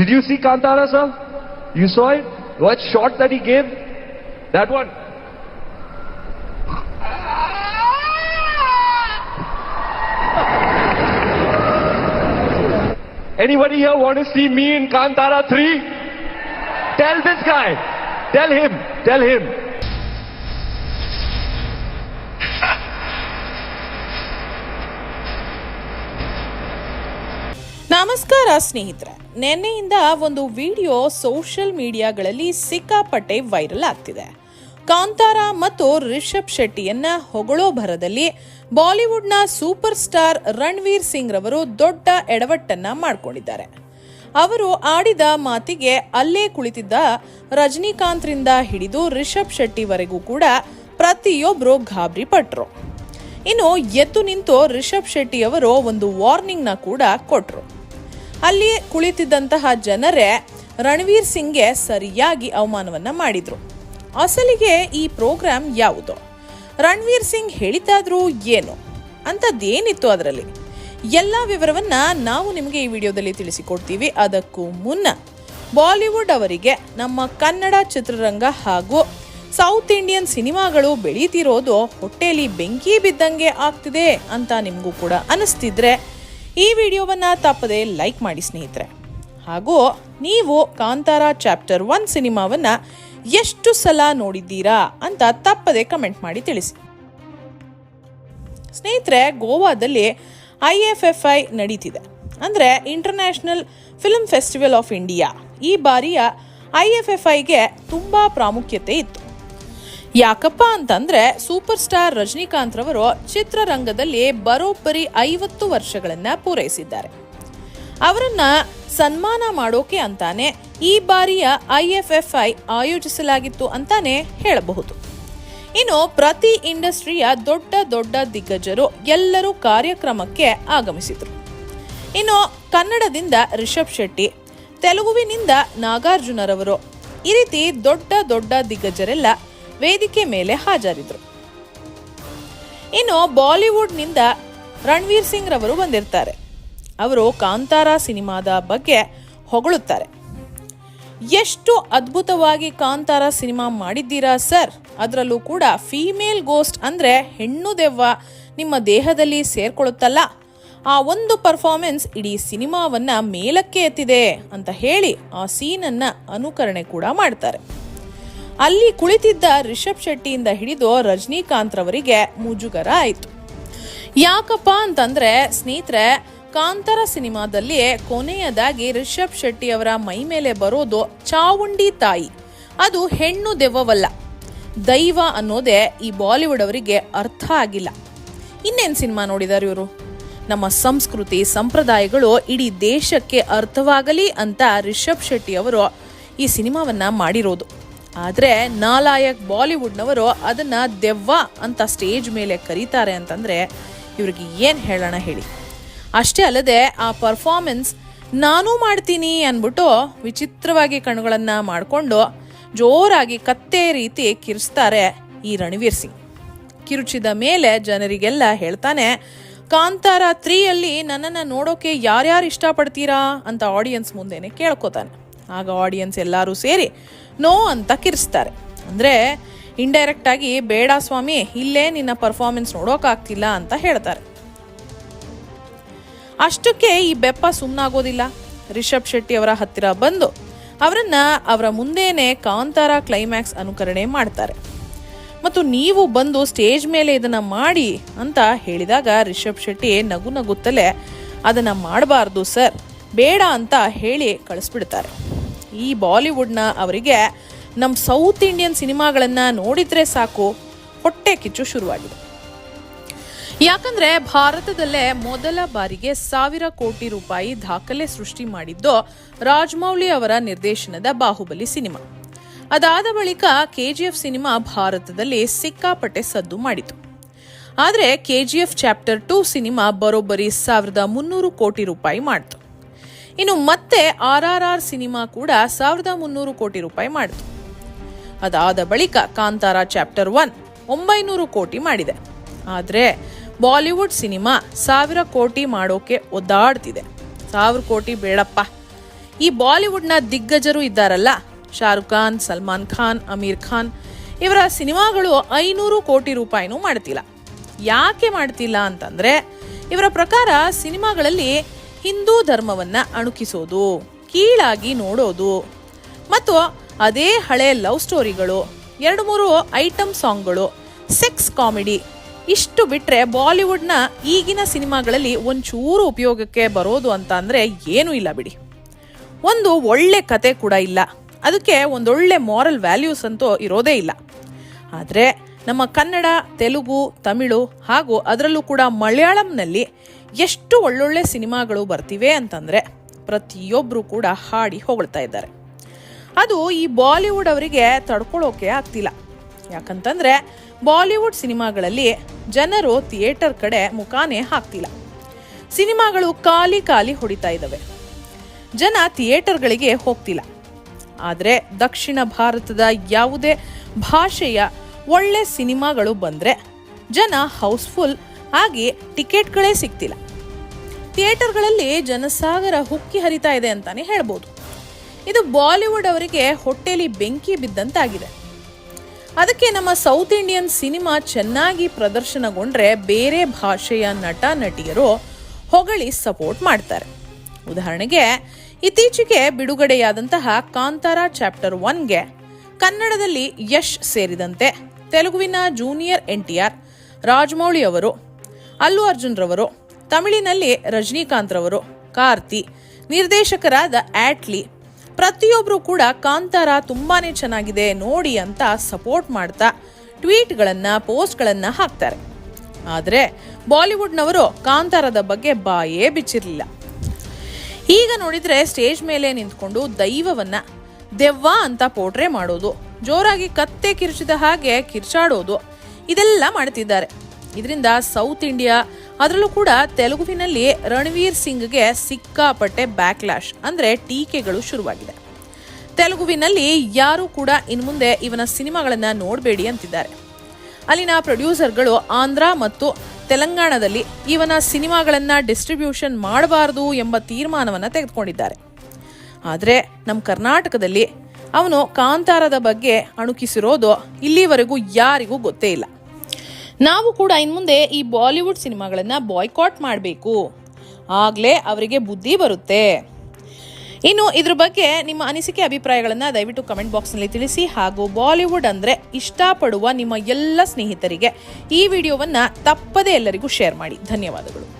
Did you see Kantara, sir? You saw it? What shot that he gave? That one. Anybody here want to see me in Kantara 3? Tell this guy. Tell him. Tell him. ನಮಸ್ಕಾರ ಸ್ನೇಹಿತರೆ, ನಿನ್ನೆಯಿಂದ ಒಂದು video social ಮೀಡಿಯಾಗಳಲ್ಲಿ ಸಿಕ್ಕಾಪಟ್ಟೆ viral ಆಗ್ತಿದೆ. ಕಾಂತಾರ ಮತ್ತು ರಿಷಬ್ ಶೆಟ್ಟಿಯನ್ನ ಹೊಗಳೋ ಭರದಲ್ಲಿ ಬಾಲಿವುಡ್ನ super star Ranveer Singh ರವರು ದೊಡ್ಡ ಎಡವಟ್ಟನ್ನ ಮಾಡಿಕೊಂಡಿದ್ದಾರೆ. ಅವರು ಆಡಿದ ಮಾತಿಗೆ ಅಲ್ಲೇ ಕುಳಿತಿದ್ದ ರಜನಿಕಾಂತ್ರಿಂದ ಹಿಡಿದು ರಿಷಬ್ ಶೆಟ್ಟಿವರೆಗೂ ಕೂಡ ಪ್ರತಿಯೊಬ್ಬರು ಗಾಬರಿ ಪಟ್ರು ಇನ್ನು ಎದ್ದು ನಿಂತು ರಿಷಬ್ ಶೆಟ್ಟಿ ಅವರು ಒಂದು ವಾರ್ನಿಂಗ್ನ ಕೂಡ ಕೊಟ್ರು. ಅಲ್ಲಿ ಕುಳಿತಿದ್ದಂತಹ ಜನರೇ ರಣವೀರ್ ಸಿಂಗ್ಗೆ ಸರಿಯಾಗಿ ಅವಮಾನವನ್ನ ಮಾಡಿದ್ರು. ಅಸಲಿಗೆ ಈ ಪ್ರೋಗ್ರಾಮ್ ಯಾವುದು? ರಣವೀರ್ ಸಿಂಗ್ ಹೇಳಿತಾದ್ರು ಏನು? ಅಂಥದ್ದೇನಿತ್ತು ಅದರಲ್ಲಿ? ಎಲ್ಲ ವಿವರವನ್ನ ನಾವು ನಿಮಗೆ ಈ ವಿಡಿಯೋದಲ್ಲಿ ತಿಳಿಸಿಕೊಡ್ತೀವಿ. ಅದಕ್ಕೂ ಮುನ್ನ ಬಾಲಿವುಡ್ ಅವರಿಗೆ ನಮ್ಮ ಕನ್ನಡ ಚಿತ್ರರಂಗ ಹಾಗೂ ಸೌತ್ ಇಂಡಿಯನ್ ಸಿನಿಮಾಗಳು ಬೆಳೀತಿರೋದು ಹೊಟ್ಟೆಯಲ್ಲಿ ಬೆಂಕಿ ಬಿದ್ದಂಗೆ ಆಗ್ತಿದೆ ಅಂತ ನಿಮಗೂ ಕೂಡ ಅನಿಸ್ತಿದ್ರೆ ಈ ವಿಡಿಯೋವನ್ನು ತಪ್ಪದೆ ಲೈಕ್ ಮಾಡಿ ಸ್ನೇಹಿತರೆ. ಹಾಗೂ ನೀವು ಕಾಂತಾರ ಚಾಪ್ಟರ್ ಒನ್ ಸಿನಿಮಾವನ್ನು ಎಷ್ಟು ಸಲ ನೋಡಿದ್ದೀರಾ ಅಂತ ತಪ್ಪದೆ ಕಮೆಂಟ್ ಮಾಡಿ ತಿಳಿಸಿ. ಸ್ನೇಹಿತರೆ, ಗೋವಾದಲ್ಲಿ ಐ ಎಫ್ ಎಫ್ ಐ ನಡೀತಿದೆ. ಅಂದರೆ international film festival of India ಈ ಬಾರಿಯ ಐ ಎಫ್ ಎಫ್ ಐಗೆ ತುಂಬ ಪ್ರಾಮುಖ್ಯತೆ ಇತ್ತು. ಯಾಕಪ್ಪ ಅಂತಂದ್ರೆ ಸೂಪರ್ ಸ್ಟಾರ್ ರಜನಿಕಾಂತ್ ರವರು ಚಿತ್ರರಂಗದಲ್ಲಿ ಬರೋಬ್ಬರಿ ಐವತ್ತು ವರ್ಷಗಳನ್ನ ಪೂರೈಸಿದ್ದಾರೆ. ಅವರನ್ನ ಸನ್ಮಾನ ಮಾಡೋಕೆ ಅಂತಾನೆ ಈ ಬಾರಿಯ ಐ ಎಫ್ ಎಫ್ ಐ ಆಯೋಜಿಸಲಾಗಿತ್ತು ಅಂತಾನೆ ಹೇಳಬಹುದು. ಇನ್ನು ಪ್ರತಿ ಇಂಡಸ್ಟ್ರಿಯ ದೊಡ್ಡ ದೊಡ್ಡ ದಿಗ್ಗಜರು ಎಲ್ಲರೂ ಕಾರ್ಯಕ್ರಮಕ್ಕೆ ಆಗಮಿಸಿದರು. ಇನ್ನು ಕನ್ನಡದಿಂದ ರಿಷಬ್ ಶೆಟ್ಟಿ, ತೆಲುಗುವಿನಿಂದ ನಾಗಾರ್ಜುನರವರು ಈ ರೀತಿ ದೊಡ್ಡ ದೊಡ್ಡ ದಿಗ್ಗಜರೆಲ್ಲ ವೇದಿಕೆ ಮೇಲೆ ಹಾಜರಿದ್ರು. ಇನ್ನು ಬಾಲಿವುಡ್ನಿಂದ ರಣವೀರ್ ಸಿಂಗ್ ರವರು ಬಂದಿರ್ತಾರೆ. ಅವರು ಕಾಂತಾರ ಸಿನಿಮಾದ ಬಗ್ಗೆ ಹೊಗಳುತ್ತಾರೆ. ಎಷ್ಟು ಅದ್ಭುತವಾಗಿ ಕಾಂತಾರ ಸಿನಿಮಾ ಮಾಡಿದ್ದೀರಾ ಸರ್? ಅದರಲ್ಲೂ ಕೂಡ ಫೀಮೇಲ್ ಗೋಸ್ಟ್ ಅಂದ್ರೆ ಹೆಣ್ಣು ದೆವ್ವ ನಿಮ್ಮ ದೇಹದಲ್ಲಿ ಸೇರ್ಕೊಳ್ಳುತ್ತಲ್ಲ. ಆ ಒಂದು ಪರ್ಫಾರ್ಮೆನ್ಸ್ ಇಡೀ ಸಿನಿಮಾವನ್ನ ಮೇಲಕ್ಕೆ ಎತ್ತಿದೆ ಅಂತ ಹೇಳಿ ಆ ಸೀನನ್ನು ಅನುಕರಣೆ ಕೂಡ ಮಾಡ್ತಾರೆ. ಅಲ್ಲಿ ಕುಳಿತಿದ್ದ ರಿಷಬ್ ಶೆಟ್ಟಿಯಿಂದ ಹಿಡಿದು ರಜನಿಕಾಂತ್ ರವರಿಗೆ ಮುಜುಗರ ಆಯಿತು. ಯಾಕಪ್ಪ ಅಂತಂದ್ರೆ ಸ್ನೇಹಿತರೆ, ಕಾಂತರ ಸಿನಿಮಾದಲ್ಲಿ ಕೊನೆಯದಾಗಿ ರಿಷಬ್ ಶೆಟ್ಟಿ ಅವರ ಮೈ ಮೇಲೆ ಬರೋದು ಚಾವುಂಡಿ ತಾಯಿ. ಅದು ಹೆಣ್ಣು ದೆವ್ವವಲ್ಲ. ದೈವ ಅನ್ನೋದೇ ಈ ಬಾಲಿವುಡ್ ಅವರಿಗೆ ಅರ್ಥ ಆಗಿಲ್ಲ. ಇನ್ನೇನು ಸಿನಿಮಾ ನೋಡಿದಾರೆ ಇವರು? ನಮ್ಮ ಸಂಸ್ಕೃತಿ ಸಂಪ್ರದಾಯಗಳು ಇಡೀ ದೇಶಕ್ಕೆ ಅರ್ಥವಾಗಲಿ ಅಂತ ರಿಷಬ್ ಶೆಟ್ಟಿ ಅವರು ಈ ಸಿನಿಮಾವನ್ನ ಮಾಡಿರೋದು. ಆದರೆ ನಾಲಾಯಕ್ ಬಾಲಿವುಡ್ನವರು ಅದನ್ನ ದೆವ್ವ ಅಂತ ಸ್ಟೇಜ್ ಮೇಲೆ ಕರೀತಾರೆ ಅಂತಂದ್ರೆ ಇವ್ರಿಗೆ ಏನು ಹೇಳೋಣ ಹೇಳಿ. ಅಷ್ಟೇ ಅಲ್ಲದೆ ಆ ಪರ್ಫಾರ್ಮೆನ್ಸ್ ನಾನೂ ಮಾಡ್ತೀನಿ ಅಂದ್ಬಿಟ್ಟು ವಿಚಿತ್ರವಾಗಿ ಕಣ್ಣುಗಳನ್ನು ಮಾಡಿಕೊಂಡು ಜೋರಾಗಿ ಕತ್ತೆ ರೀತಿ ಕಿರಿಸ್ತಾರೆ ಈ ರಣವೀರ್ ಸಿಂಗ್. ಕಿರುಚಿದ ಮೇಲೆ ಜನರಿಗೆಲ್ಲ ಹೇಳ್ತಾನೆ, ಕಾಂತಾರ ತ್ರೀಯಲ್ಲಿ ನನ್ನನ್ನು ನೋಡೋಕೆ ಯಾರ್ಯಾರು ಇಷ್ಟಪಡ್ತೀರಾ? ಅಂತ ಆಡಿಯನ್ಸ್ ಮುಂದೆನೆ ಕೇಳ್ಕೊತಾನೆ. ಆಗ ಆಡಿಯನ್ಸ್ ಎಲ್ಲರೂ ಸೇರಿ ನೋ ಅಂತ ಕಿರಿಸ್ತಾರೆ. ಅಂದರೆ ಇಂಡೈರೆಕ್ಟಾಗಿ ಬೇಡ ಸ್ವಾಮಿ, ಇಲ್ಲೇ ನಿನ್ನ ಪರ್ಫಾರ್ಮೆನ್ಸ್ ನೋಡೋಕ್ಕಾಗ್ತಿಲ್ಲ ಅಂತ ಹೇಳ್ತಾರೆ. ಅಷ್ಟಕ್ಕೆ ಈ ಬೆಪ್ಪ ಸುಮ್ಮನಾಗೋದಿಲ್ಲ ರಿಷಬ್ ಶೆಟ್ಟಿ ಅವರ ಹತ್ತಿರ ಬಂದು ಅವರನ್ನ ಅವರ ಮುಂದೇನೆ ಕಾಂತಾರ ಕ್ಲೈಮ್ಯಾಕ್ಸ್ ಅನುಕರಣೆ ಮಾಡ್ತಾರೆ. ಮತ್ತು ನೀವು ಬಂದು ಸ್ಟೇಜ್ ಮೇಲೆ ಇದನ್ನ ಮಾಡಿ ಅಂತ ಹೇಳಿದಾಗ ರಿಷಬ್ ಶೆಟ್ಟಿ ನಗು ನಗುತ್ತಲೇ, ಅದನ್ನ ಮಾಡಬಾರ್ದು ಸರ್, ಬೇಡ ಅಂತ ಹೇಳಿ ಕಳಿಸ್ಬಿಡ್ತಾರೆ. ಈ ಬಾಲಿವುಡ್ನ ಅವರಿಗೆ ನಮ್ಮ ಸೌತ್ ಇಂಡಿಯನ್ ಸಿನಿಮಾಗಳನ್ನು ನೋಡಿದರೆ ಸಾಕು, ಹೊಟ್ಟೆ ಕಿಚ್ಚು ಶುರುವಾಗಿದೆ. ಯಾಕಂದ್ರೆ ಭಾರತದಲ್ಲೇ ಮೊದಲ ಬಾರಿಗೆ ಸಾವಿರ ಕೋಟಿ ರೂಪಾಯಿ ದಾಖಲೆ ಸೃಷ್ಟಿ ಮಾಡಿದ್ದು ರಾಜ್ಮೌಳಿ ಅವರ ನಿರ್ದೇಶನದ ಬಾಹುಬಲಿ ಸಿನಿಮಾ. ಅದಾದ ಬಳಿಕ ಕೆಜಿಎಫ್ ಸಿನಿಮಾ ಭಾರತದಲ್ಲಿ ಸಿಕ್ಕಾಪಟ್ಟೆ ಸದ್ದು ಮಾಡಿತು. ಆದರೆ ಕೆಜಿಎಫ್ ಚಾಪ್ಟರ್ ಟು ಸಿನಿಮಾ ಬರೋಬ್ಬರಿ ಸಾವಿರದ ಮುನ್ನೂರು ಕೋಟಿ ರೂಪಾಯಿ ಮಾಡಿತು. ಇನ್ನು ಮತ್ತೆ ಆರ್ ಆರ್ ಆರ್ ಸಿನಿಮಾ ಕೂಡ ಸಾವಿರದ ಮುನ್ನೂರು ಕೋಟಿ ರೂಪಾಯಿ ಮಾಡಿತು. ಅದಾದ ಬಳಿಕ ಕಾಂತಾರ ಚಾಪ್ಟರ್ ಒನ್ ಒಂಬೈನೂರು ಕೋಟಿ ಮಾಡಿದೆ. ಆದರೆ ಬಾಲಿವುಡ್ ಸಿನಿಮಾ ಸಾವಿರ ಕೋಟಿ ಮಾಡೋಕೆ ಒದ್ದಾಡ್ತಿದೆ. ಸಾವಿರ ಕೋಟಿ ಬೇಡಪ್ಪ. ಈ ಬಾಲಿವುಡ್ನ ದಿಗ್ಗಜರು ಇದ್ದಾರಲ್ಲ, ಶಾರುಖ್ ಖಾನ್, ಸಲ್ಮಾನ್ ಖಾನ್, ಅಮೀರ್ ಖಾನ್, ಇವರ ಸಿನಿಮಾಗಳು ಐನೂರು ಕೋಟಿ ರೂಪಾಯಿನೂ ಮಾಡ್ತಿಲ್ಲ. ಯಾಕೆ ಮಾಡ್ತಿಲ್ಲ ಅಂತಂದ್ರೆ, ಇವರ ಪ್ರಕಾರ ಸಿನಿಮಾಗಳಲ್ಲಿ ಹಿಂದೂ ಧರ್ಮವನ್ನ ಅಣುಕಿಸೋದು, ಕೀಳಾಗಿ ನೋಡೋದು. ಮತ್ತು ಅದೇ ಹಳೆ ಲವ್ ಸ್ಟೋರಿಗಳು, ಎರಡು ಮೂರು ಐಟಮ್ ಸಾಂಗ್ಗಳು, ಸೆಕ್ಸ್ ಕಾಮಿಡಿ, ಇಷ್ಟು ಬಿಟ್ಟರೆ ಬಾಲಿವುಡ್ನ ಈಗಿನ ಸಿನಿಮಾಗಳಲ್ಲಿ ಒಂಚೂರು ಉಪಯೋಗಕ್ಕೆ ಬರೋದು ಅಂತ ಅಂದರೆ ಏನೂ ಇಲ್ಲ ಬಿಡಿ. ಒಂದು ಒಳ್ಳೆ ಕತೆ ಕೂಡ ಇಲ್ಲ. ಅದಕ್ಕೆ ಒಂದೊಳ್ಳೆ ಮಾರಲ್ ವ್ಯಾಲ್ಯೂಸ್ ಅಂತೂ ಇರೋದೇ ಇಲ್ಲ. ಆದರೆ ನಮ್ಮ ಕನ್ನಡ, ತೆಲುಗು, ತಮಿಳು ಹಾಗೂ ಅದರಲ್ಲೂ ಕೂಡ ಮಲಯಾಳಂನಲ್ಲಿ ಎಷ್ಟು ಒಳ್ಳೊಳ್ಳೆ ಸಿನಿಮಾಗಳು ಬರ್ತಿವೆ ಅಂತಂದರೆ ಪ್ರತಿಯೊಬ್ಬರು ಕೂಡ ಹಾಡಿ ಹೊಗಳ್ತಾ ಇದ್ದಾರೆ. ಅದು ಈ ಬಾಲಿವುಡ್ ಅವರಿಗೆ ತಡ್ಕೊಳ್ಳೋಕೆ ಆಗ್ತಿಲ್ಲ. ಯಾಕಂತಂದ್ರೆ ಬಾಲಿವುಡ್ ಸಿನಿಮಾಗಳಲ್ಲಿ ಜನರು ಥಿಯೇಟರ್ ಕಡೆ ಮುಖಾನೇ ಹಾಕ್ತಿಲ್ಲ. ಸಿನಿಮಾಗಳು ಖಾಲಿ ಖಾಲಿ ಹೊಡಿತಾ ಇದ್ದಾವೆ. ಜನ ಥಿಯೇಟರ್ಗಳಿಗೆ ಹೋಗ್ತಿಲ್ಲ. ಆದರೆ ದಕ್ಷಿಣ ಭಾರತದ ಯಾವುದೇ ಭಾಷೆಯ ಒಳ್ಳೆ ಸಿನಿಮಾಗಳು ಬಂದರೆ ಜನ ಹೌಸ್ಫುಲ್ ಆಗಿ ಟಿಕೆಟ್ಗಳೇ ಸಿಗ್ತಿಲ್ಲ. ಥಿಯೇಟರ್ಗಳಲ್ಲಿ ಜನಸಾಗರ ಹುಕ್ಕಿ ಹರಿತಾ ಇದೆ ಅಂತಾನೆ ಹೇಳ್ಬೋದು. ಇದು ಬಾಲಿವುಡ್ ಅವರಿಗೆ ಹೊಟ್ಟೆಲಿ ಬೆಂಕಿ ಬಿದ್ದಂತಾಗಿದೆ. ಅದಕ್ಕೆ ನಮ್ಮ ಸೌತ್ ಇಂಡಿಯನ್ ಸಿನಿಮಾ ಚೆನ್ನಾಗಿ ಪ್ರದರ್ಶನಗೊಂಡ್ರೆ ಬೇರೆ ಭಾಷೆಯ ನಟ, ನಟಿಯರು ಹೊಗಳಿ ಸಪೋರ್ಟ್ ಮಾಡ್ತಾರೆ. ಉದಾಹರಣೆಗೆ, ಇತ್ತೀಚೆಗೆ ಬಿಡುಗಡೆಯಾದಂತಹ ಕಾಂತಾರ ಚಾಪ್ಟರ್ ಒನ್ಗೆ ಕನ್ನಡದಲ್ಲಿ ಯಶ್ ಸೇರಿದಂತೆ ತೆಲುಗುವಿನ junior N T R Rajamouli ಅವರು ಅಲ್ಲು ಅರ್ಜುನ್ ರವರು, ತಮಿಳಿನಲ್ಲಿ ರಜನಿಕಾಂತ್ ರವರು, ಕಾರ್ತಿ, ನಿರ್ದೇಶಕರಾದ ಆಟ್ಲಿ ಪ್ರತಿಯೊಬ್ಬರು ಕೂಡ ಕಾಂತಾರ ತುಂಬಾನೇ ಚೆನ್ನಾಗಿದೆ, ನೋಡಿ ಅಂತ ಸಪೋರ್ಟ್ ಮಾಡ್ತಾ ಟ್ವೀಟ್ಗಳನ್ನ, ಪೋಸ್ಟ್ಗಳನ್ನ ಹಾಕ್ತಾರೆ. ಆದರೆ ಬಾಲಿವುಡ್ನವರು ಕಾಂತಾರದ ಬಗ್ಗೆ ಬಾಯೇ ಬಿಚ್ಚಿರಲಿಲ್ಲ. ಈಗ ನೋಡಿದ್ರೆ ಸ್ಟೇಜ್ ಮೇಲೆ ನಿಂತ್ಕೊಂಡು ದೈವವನ್ನ ದೆವ್ವ ಅಂತ ಪೋಟ್ರೆ ಮಾಡೋದು, ಜೋರಾಗಿ ಕತ್ತೆ ಕಿರ್ಚಿದ ಹಾಗೆ ಕಿರ್ಚಾಡೋದು, ಇದೆಲ್ಲ ಮಾಡ್ತಿದ್ದಾರೆ. ಇದರಿಂದ ಸೌತ್ ಇಂಡಿಯಾ, ಅದರಲ್ಲೂ ಕೂಡ ತೆಲುಗುವಿನಲ್ಲಿ ರಣವೀರ್ ಸಿಂಗ್ಗೆ ಸಿಕ್ಕಾಪಟ್ಟೆ ಬ್ಯಾಕ್ಲಾಶ್ ಅಂದರೆ ಟೀಕೆಗಳು ಶುರುವಾಗಿದೆ. ತೆಲುಗುವಿನಲ್ಲಿ ಯಾರೂ ಕೂಡ ಇನ್ಮುಂದೆ ಇವನ ಸಿನಿಮಾಗಳನ್ನ ನೋಡಬೇಡಿ ಅಂತಿದ್ದಾರೆ. ಅಲ್ಲಿನ ಪ್ರೊಡ್ಯೂಸರ್ಗಳು ಆಂಧ್ರ ಮತ್ತು ತೆಲಂಗಾಣದಲ್ಲಿ ಇವನ ಸಿನಿಮಾಗಳನ್ನು ಡಿಸ್ಟ್ರಿಬ್ಯೂಷನ್ ಮಾಡಬಾರದು ಎಂಬ ತೀರ್ಮಾನವನ್ನು ತೆಗೆದುಕೊಂಡಿದ್ದಾರೆ. ಆದರೆ ನಮ್ಮ ಕರ್ನಾಟಕದಲ್ಲಿ ಅವನು ಕಾಂತಾರದ ಬಗ್ಗೆ ಅಣುಕಿಸಿರೋದು ಇಲ್ಲಿವರೆಗೂ ಯಾರಿಗೂ ಗೊತ್ತೇ ಇಲ್ಲ. ನಾವು ಕೂಡ ಇನ್ಮುಂದೆ ಈ ಬಾಲಿವುಡ್ ಸಿನಿಮಾಗಳನ್ನು ಬಾಯ್ಕಾಟ್ ಮಾಡಬೇಕು. ಆಗಲೇ ಅವರಿಗೆ ಬುದ್ಧಿ ಬರುತ್ತೆ. ಇನ್ನು ಇದ್ರ ಬಗ್ಗೆ ನಿಮ್ಮ ಅನಿಸಿಕೆ ಅಭಿಪ್ರಾಯಗಳನ್ನು ದಯವಿಟ್ಟು ಕಮೆಂಟ್ ಬಾಕ್ಸ್ನಲ್ಲಿ ತಿಳಿಸಿ. ಹಾಗೂ ಬಾಲಿವುಡ್ ಅಂದರೆ ಇಷ್ಟಪಡುವ ನಿಮ್ಮ ಎಲ್ಲ ಸ್ನೇಹಿತರಿಗೆ ಈ ವಿಡಿಯೋವನ್ನು ತಪ್ಪದೇ ಎಲ್ಲರಿಗೂ ಶೇರ್ ಮಾಡಿ. ಧನ್ಯವಾದಗಳು.